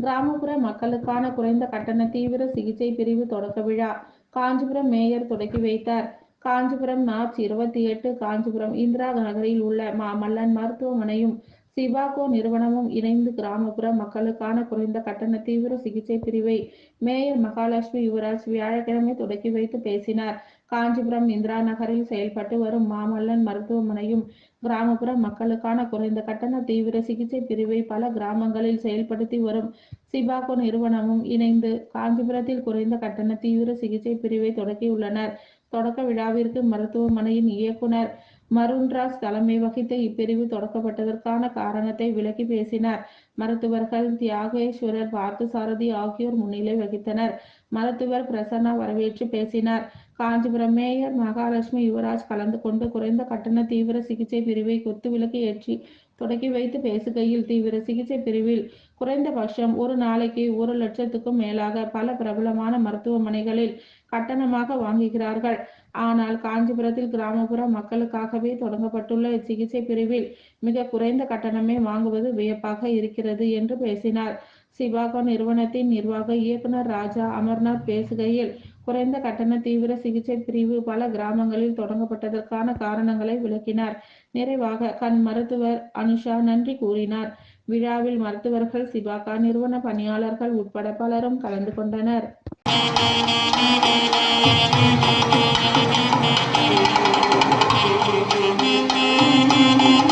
கிராமப்புற மக்களுக்கான குறைந்த கட்டண தீவிர சிகிச்சை பிரிவு தொடக்க விழா. காஞ்சிபுரம் மேயர் தொடக்கி வைத்தார். காஞ்சிபுரம் மார்ச் இருபத்தி எட்டு காஞ்சிபுரம் இந்திரா நகரில் உள்ள மா மல்லன் மருத்துவமனையும் சிபாகோ நிறுவனமும் இணைந்து கிராமப்புற மக்களுக்கான குறைந்த கட்டண தீவிர சிகிச்சை பிரிவை மேயர் மகாலட்சுமி யுவராஜ் வியாழக்கிழமை தொடக்கி வைத்து பேசினார். காஞ்சிபுரம் இந்திரா நகரில் செயல்பட்டு வரும் மாமல்லன் மருத்துவமனையும் கிராமப்புற மக்களுக்கான குறைந்த கட்டண தீவிர சிகிச்சை பிரிவை பல கிராமங்களில் செயல்படுத்தி வரும் சிபாகோ நிறுவனமும் இணைந்து காஞ்சிபுரத்தில் குறைந்த கட்டண தீவிர சிகிச்சை பிரிவை தொடக்கியுள்ளனர். தொடக்க விழாவிற்கு மருத்துவமனையின் இயக்குனர் மருண்ராஜ் தலைமை வகித்த இப்பிரிவு தொடக்கப்பட்டதற்கான காரணத்தை விளக்கி பேசினார். மருத்துவர்கள் தியாகேஸ்வரர் பார்த்தசாரதி ஆகியோர் முன்னிலை வகித்தனர். மருத்துவர் பிரசன்னா வரவேற்று பேசினார். காஞ்சிபுரம் மேயர் மகாலட்சுமி யுவராஜ் கலந்து கொண்டு குறைந்த கட்டண தீவிர சிகிச்சை பிரிவை குத்துவிளக்கு ஏற்றி தொடக்கி வைத்து பேசுகையில் தீவிர சிகிச்சை பிரிவில் குறைந்தபட்சம் ஒரு நாளைக்கு ஒரு லட்சத்துக்கும் மேலாக பல பிரபலமான மருத்துவமனைகளில் கட்டணமாக வாங்குகிறார்கள். ஆனால் காஞ்சிபுரத்தில் கிராமப்புற மக்களுக்காகவே தொடங்கப்பட்டுள்ள இச்சிகிச்சை பிரிவில் மிக குறைந்த கட்டணமே வாங்குவது வியப்பாக இருக்கிறது என்று பேசினார். சிவாகோ நிறுவனத்தின் நிர்வாக இயக்குனர் ராஜா அமர்நாத் பேசுகையில் குறைந்த கட்டண தீவிர சிகிச்சை பிரிவு பல கிராமங்களில் தொடங்கப்பட்டதற்கான காரணங்களை விளக்கினார். நிறைவாக கண் மருத்துவர் அனுஷா நன்றி கூறினார். விழாவில் மருத்துவர்கள் சிபாகா நிறுவன பணியாளர்கள் உட்பட பலரும் கலந்து கொண்டனர்.